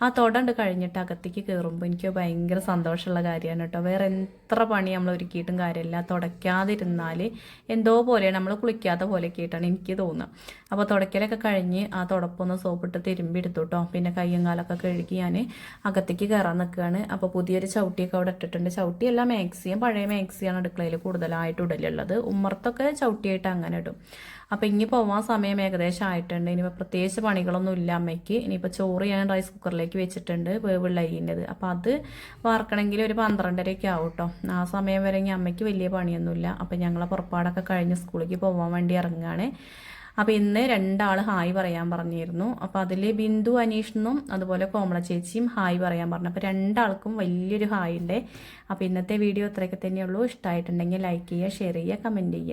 ആ തുടണ്ട് കഴിഞ്ഞിട്ട് അകത്തേക്ക് കയറുമ്പോൾ എനിക്ക് ഭയങ്കര സന്തോഷമുള്ള കാര്യമാണ് കേട്ടോ. വേറെ എത്ര പണി നമ്മൾ ഒരുക്കിയിട്ടും കാര്യമില്ല. തുടയ്ക്കാതിരുന്നാൽ എന്തോ പോലെ നമ്മൾ കുളിക്കാത്ത പോലെ ആയിട്ടാണ് എനിക്ക് തോന്നുന്നത് അപ്പോൾ തുടയ്ക്കലൊക്കെ കഴിഞ്ഞ് ആ തുടപ്പൊന്ന് സോപ്പിട്ട് തിരുമ്പി എടുത്തു കേട്ടോ. പിന്നെ കയ്യും കാലൊക്കെ കഴുകി ഞാൻ അകത്തേക്ക് കയറാൻ നിൽക്കുകയാണ്. അപ്പോൾ പുതിയൊരു ചവിട്ടിയൊക്കെ അവിടെ ഇട്ടിട്ടുണ്ട്. ചവിട്ടിയല്ല മാക്സിയും പഴയ മാക്സിയാണ് അടുക്കളയിൽ കൂടുതലായിട്ട് ഇടലുള്ളത് ഉമ്മർത്തൊക്കെ ചവിട്ടിയായിട്ട് അങ്ങനെ ഇടും. അപ്പോൾ ഇനി പോവാൻ സമയം ഏകദേശം ആയിട്ടുണ്ട്. ഇനിയിപ്പോൾ പ്രത്യേകിച്ച് പണികളൊന്നും ഇല്ല അമ്മയ്ക്ക്. ഇനിയിപ്പോൾ ചോറ് ഞാൻ റൈസ് കുക്കറിലേക്ക് വെച്ചിട്ടുണ്ട്. വേവുള്ള അരിന്റെത് അപ്പോൾ അത് വാർക്കണമെങ്കിൽ ഒരു പന്ത്രണ്ടരയൊക്കെ ആവും കേട്ടോ ആ സമയം വരെ ഇനി അമ്മയ്ക്ക് വലിയ പണിയൊന്നുമില്ല. അപ്പോൾ ഞങ്ങളെ പുറപ്പാടൊക്കെ കഴിഞ്ഞ് സ്കൂളിലേക്ക് പോകാൻ വേണ്ടി ഇറങ്ങുകയാണ്. അപ്പോൾ ഇന്ന് രണ്ടാൾ ഹായ് പറയാൻ പറഞ്ഞിരുന്നു. അപ്പോൾ അതിൽ ബിന്ദു അനീഷിനും അതുപോലെ കോമള ചേച്ചിയും ഹായ് പറയാൻ പറഞ്ഞു. അപ്പോൾ രണ്ടാൾക്കും വലിയൊരു ഹായ് ഉണ്ട്. അപ്പോൾ ഇന്നത്തെ വീഡിയോ ഇത്രയൊക്കെ തന്നെയുള്ളൂ. ഇഷ്ടമായിട്ടുണ്ടെങ്കിൽ ലൈക്ക് ചെയ്യുക ഷെയർ ചെയ്യുക കമന്റ് ചെയ്യുക.